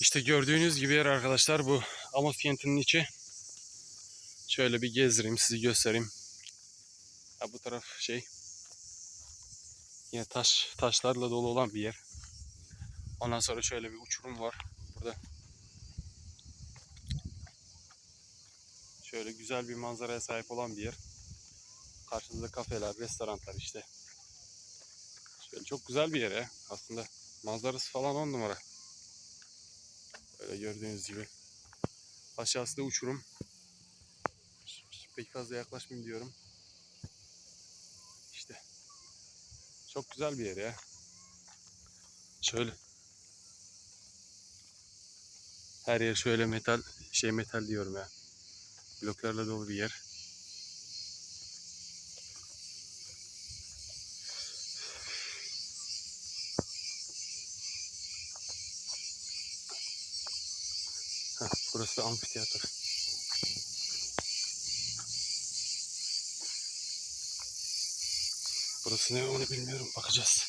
İşte gördüğünüz gibi yer arkadaşlar bu Amasyankent'in içi. Şöyle bir gezdireyim sizi göstereyim. Ha, bu taraf şey yine taş taşlarla dolu olan bir yer. Ondan sonra şöyle bir uçurum var burada. Şöyle güzel bir manzaraya sahip olan bir yer. Karşınızda kafeler, restoranlar işte. Şöyle çok güzel bir yer ya aslında. Manzarası falan on numara. Böyle gördüğünüz gibi. Aşağısı da uçurum. Pek fazla yaklaşmayayım diyorum. İşte. Çok güzel bir yer ya. Şöyle. Her yer şöyle metal, şey metal diyorum ya. Bloklarla dolu bir yer. Burası da amfiteyatro. Burası ne onu bilmiyorum. Bakacağız.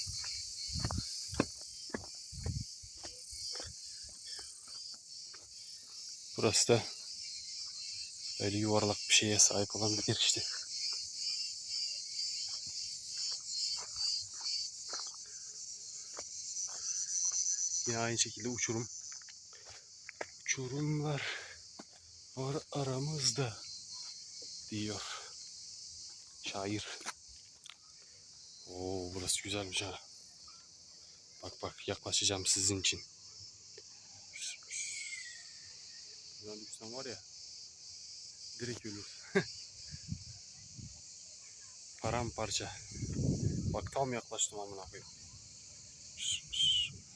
Burası da böyle yuvarlak bir şeye sahip olan bir yer işte. Yine aynı şekilde uçurum. Uçurumlar var aramızda diyor şair. Oo burası güzelmiş ha. Bak bak yaklaşacağım sizin için. Buradan düşsem var ya direkt ölür. Paramparça. Bak tam yaklaştım amına koyayım.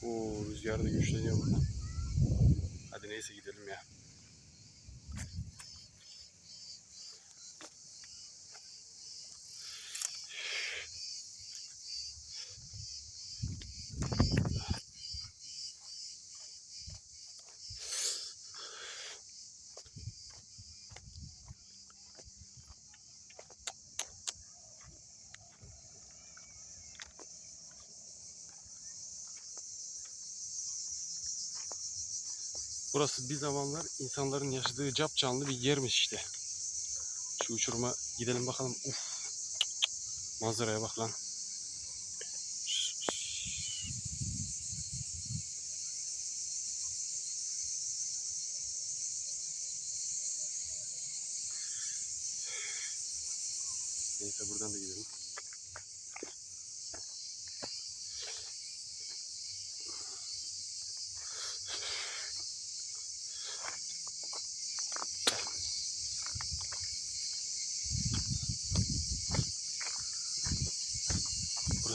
Oo rüzgar da güçleniyor buradan. Hadi neyse gidelim ya. Burası bir zamanlar insanların yaşadığı cap canlı bir yermiş işte. Şu uçuruma gidelim bakalım. Uf. Manzaraya bak lan. Neyse buradan da gidelim.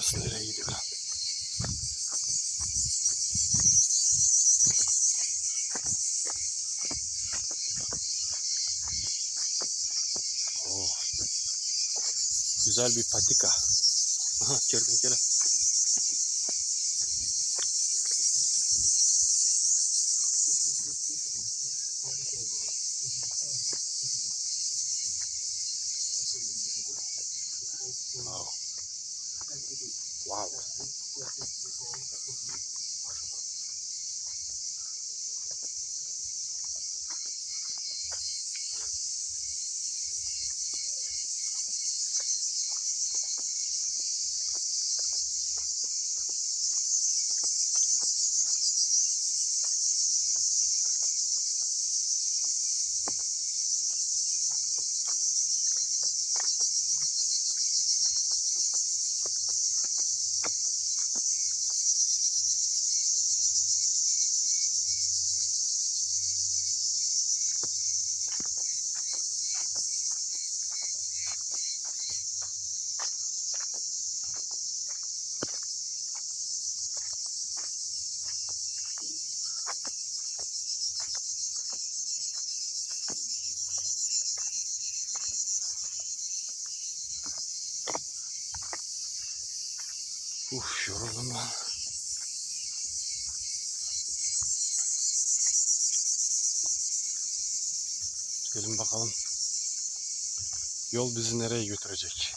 Burası nereye gidiyor lan? Oh. Güzel bir patika. Aha kertenkele. Wow. Wow. Uf yoruldum ben. Gelin bakalım. Yol bizi nereye götürecek?